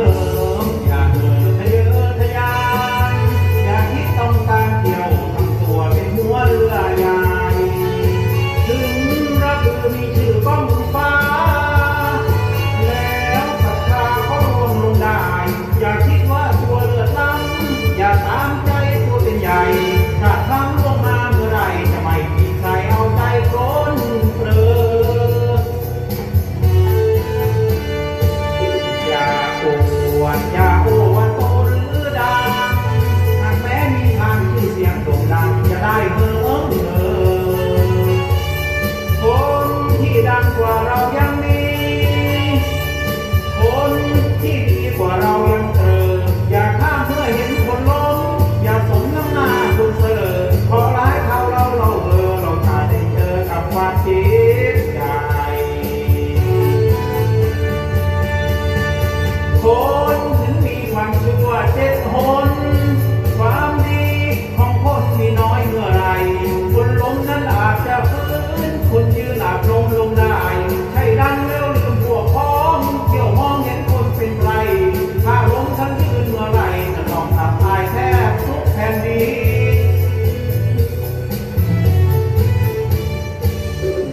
Oh.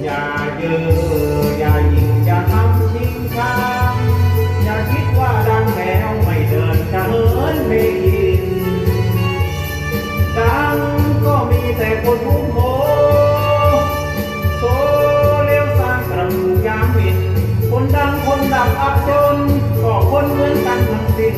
อย่าเย่ออย่ายิงอย่าทำชิงชาอย่าคิดว่าดังแล้วไม่เดินจะเหินไม่ยินดังก็มีแต่คนรุ่งโหโซเลียวสร้งกระมยามวิคนดังคนดังอับจนก็คนเหมือนกันทั้งสิ้น